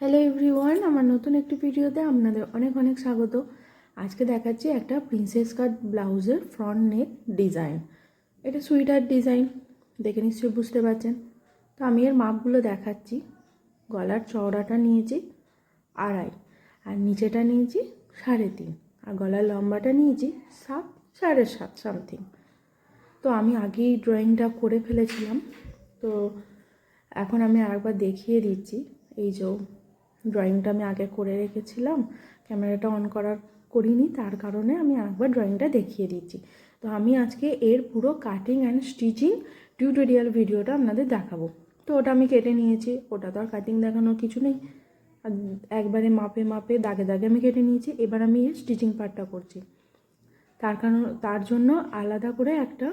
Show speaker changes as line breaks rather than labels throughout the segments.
Hello everyone আমার নতুন একটি ভিডিওতে আপনাদের অনেক অনেক স্বাগত। আজকে দেখাচ্ছি একটা প্রিন্সেস কাট ব্লাউজের ফ্রন্ট নেক ডিজাইন এটা সুইটার ডিজাইন দেখে নিশ্চয়ই বুঝতে পারছেন। তো আমি এর মাপগুলো দেখাচ্ছি। গলার চওড়াটা নিয়েছি আড়াই, আর নিচেটা নিয়েছি সাড়ে তিন, আর গলার লম্বাটা নিয়েছি সাত, সাড়ে সাত সামথিং তো আমি আগেই ড্রয়িংটা করে ফেলেছিলাম। তো এখন আমি আরেকবার দেখিয়ে দিচ্ছি। এই যে ড্রয়িংটা আমি আগে করে রেখেছিলাম। ক্যামেরাটা অন করার করিনি, তার কারণে আমি আরেকবার ড্রয়িংটা দেখিয়ে দিচ্ছি। তো আমি আজকে এর পুরো কাটিং অ্যান্ড স্টিচিং টিউটোরিয়াল ভিডিওটা আপনাদের দেখাবো। তো ওটা আমি কেটে নিয়েছি, ওটা তো আর কাটিং দেখানোর কিছু নেই। একবারে মাপে মাপে, দাগে দাগে আমি কেটে নিয়েছি, এবার আমি এর স্টিচিং পার্টটা করছি। তার কারণ, তার জন্য আলাদা করে একটা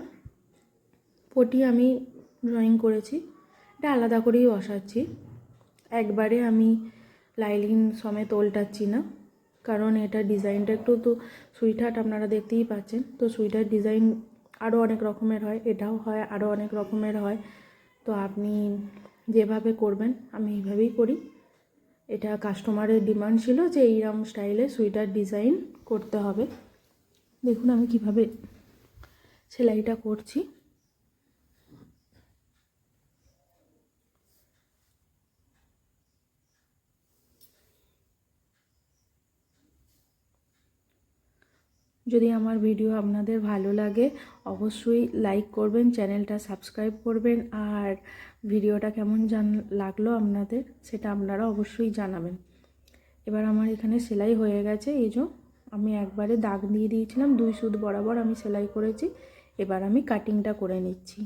পটি আমি ড্রয়িং করেছি। এটা আলাদা করেই বসাচ্ছি। একবারে আমি লাইলিন সমেত ওল্টাচ্ছি না। কারণ এটা ডিজাইনটা একটু তো সুইটার আপনারা দেখতেই পাচ্ছেন। তো সুইটার ডিজাইন আরও অনেক রকমের হয়, এটাও হয় আরও অনেক রকমের হয়। তো আপনি যেভাবে করবেন, আমি এইভাবেই করি। এটা কাস্টমারের ডিমান্ড ছিল যে এইরকম স্টাইলে সুইটার ডিজাইন করতে হবে। দেখুন আমি কীভাবে সেলাইটা করছি। যদি আমার ভিডিও আপনাদের ভালো লাগে, অবশ্যই লাইক করবেন চ্যানেলটা সাবস্ক্রাইব করবেন, আর ভিডিওটা কেমন জান, লাগল আপনাদের সেটা আপনারা অবশ্যই জানাবেন। এবার আমার এখানে সেলাই হয়ে গেছে, এই আমি একবারে দাগ দিয়ে দিয়েছিলাম, দুই সুদ বরাবর আমি সেলাই করেছি, এবার আমি কাটিংটা করে নিচ্ছি।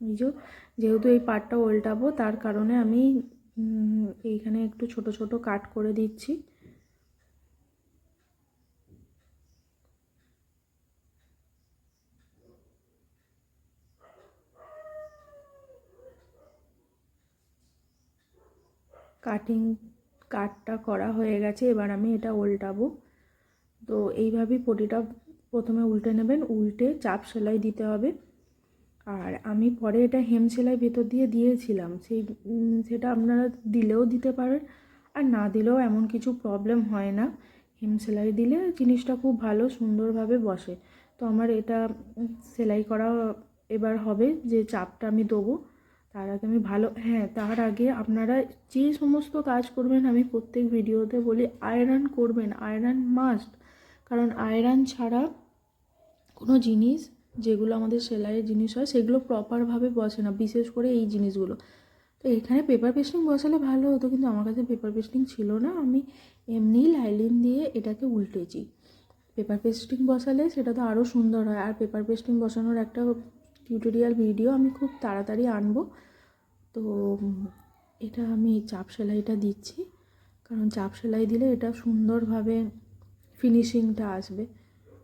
এই যেহেতু এই পাটটা উল্টাবো তার কারণে আমি এইখানে একটু ছোট ছোট কাট করে দিচ্ছি। কাটিং, কাটটা করা হয়ে গেছে, এবার আমি এটা উল্টাবো তো এইভাবেই পটিটা প্রথমে উল্টে নেবেন, উল্টে চাপ সেলাই দিতে হবে। আর আমি পরে এটা হেম সেলাই ভেতর দিয়ে দিয়েছিলাম। সেই সেটা আপনারা দিলেও দিতে পারেন, আর না দিলেও এমন কিছু প্রবলেম হয় না। হেম সেলাই দিলে জিনিসটা খুব ভালো, সুন্দরভাবে বসে। তো আমার এটা সেলাই করা এবার হবে, যে চাপটা আমি দেবো। তার আগে আমি ভালো হ্যাঁ তার আগে আপনারা যে সমস্ত কাজ করবেন, আমি প্রত্যেক ভিডিওতে বলি আয়রন করবেন। আয়রন মাস্ট কারণ আয়রন ছাড়া কোনো জিনিস যেগুলো আমাদের সেলাইয়ের জিনিস হয়, সেগুলো প্রপারভাবে বসে না, বিশেষ করে এই জিনিসগুলো। তো এখানে পেপার পেস্টিং বসালে ভালো হতো, কিন্তু আমার কাছে পেপার পেস্টিং ছিল না। আমি এমনি লাইলিন দিয়ে এটাকে উল্টেছি। পেপার পেস্টিং বসালে সেটা তো আরও সুন্দর হয়। আর পেপার পেস্টিং বসানোর একটা টিউটোরিয়াল ভিডিও আমি খুব তাড়াতাড়ি আনব। তো এটা আমি চাপ সেলাইটা দিচ্ছি। কারণ চাপ সেলাই দিলে এটা সুন্দরভাবে ফিনিশিংটা আসবে।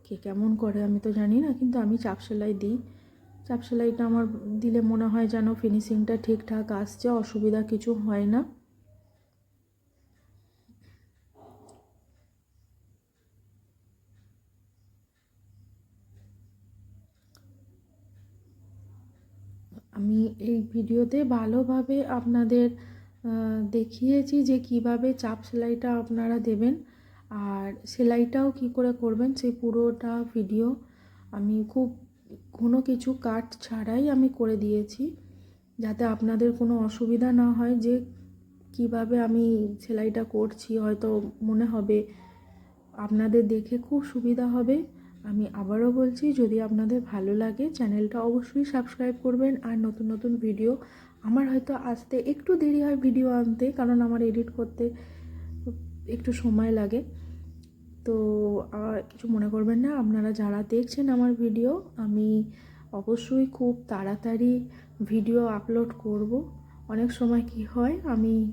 কে কেমন করে আমি তো জানি না, কিন্তু আমি চাপ সেলাই দিই। চাপ সেলাইটা আমার দিলে মনে হয় যেন ফিনিশিংটা ঠিকঠাক আসছে, অসুবিধা কিছু হয় না। আমি এই ভিডিওতে ভালোভাবে আপনাদের দেখিয়েছি যে কীভাবে চাপ সেলাইটা আপনারা দেবেন। আর সেলাইটাও কি করে করবেন? সেই পুরোটা ভিডিও আমি খুব কোনো কিছু কাট ছাড়াই আমি করে দিয়েছি, যাতে আপনাদের কোনো অসুবিধা না হয় যে কীভাবে আমি সেলাইটা করছি। হয়তো মনে হবে আপনাদের দেখে খুব সুবিধা হবে। আমি আবারও বলছি, যদি আপনাদের ভালো লাগে, চ্যানেলটা অবশ্যই সাবস্ক্রাইব করবেন। আর নতুন নতুন ভিডিও আমার হয়তো আসতে একটু দেরি হয় ভিডিও আনতে, কারণ আমার এডিট করতে একটু সময় লাগে। তো কিছু মনে করবেন না। আপনারা যারা দেখছেন আমার ভিডিও, আমি অবশ্যই খুব তাড়াতাড়ি ভিডিও আপলোড করব। অনেক সময় কি হয়, আমি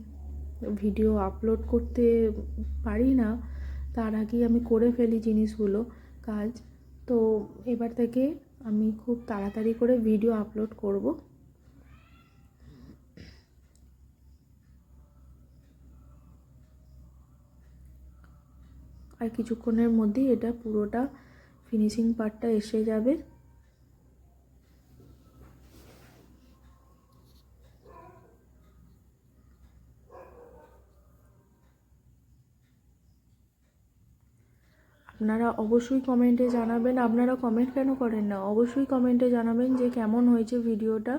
ভিডিও আপলোড করতে পারি না। তার আগেই আমি করে ফেলি জিনিসগুলো, কাজ। তো, এবার থেকে আমি খুব তাড়াতাড়ি করে ভিডিও আপলোড করব। আর কিছুক্ষণের মধ্যেই এটা পুরোটা ফিনিশিং পার্টটা এসে যাবে। আপনারা অবশ্যই কমেন্টে জানাবেন। আপনারা কমেন্ট কেন করেন না? অবশ্যই কমেন্টে জানাবেন যে কেমন হয়েছে ভিডিওটা।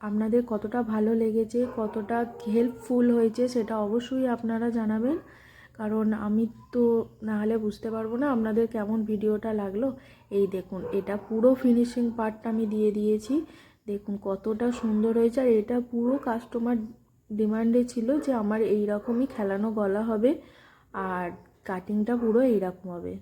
আপনাদের কতটা ভালো লেগেছে, কতটা হেল্পফুল হয়েছে সেটা অবশ্যই আপনারা জানাবেন। কারণ আমি তো না হলে বুঝতে পারব না আপনাদের কেমন ভিডিওটা লাগল। এই দেখুন, এটা পুরো ফিনিশিং পার্টটা আমি দিয়ে দিয়েছি। দেখুন কতটা সুন্দর হয়েছে আর এটা পুরো কাস্টমার ডিমান্ডে ছিল যে আমার এই রকমই খেলানো গলা হবে আর কাটিংটা পুরো এইরকম হবে।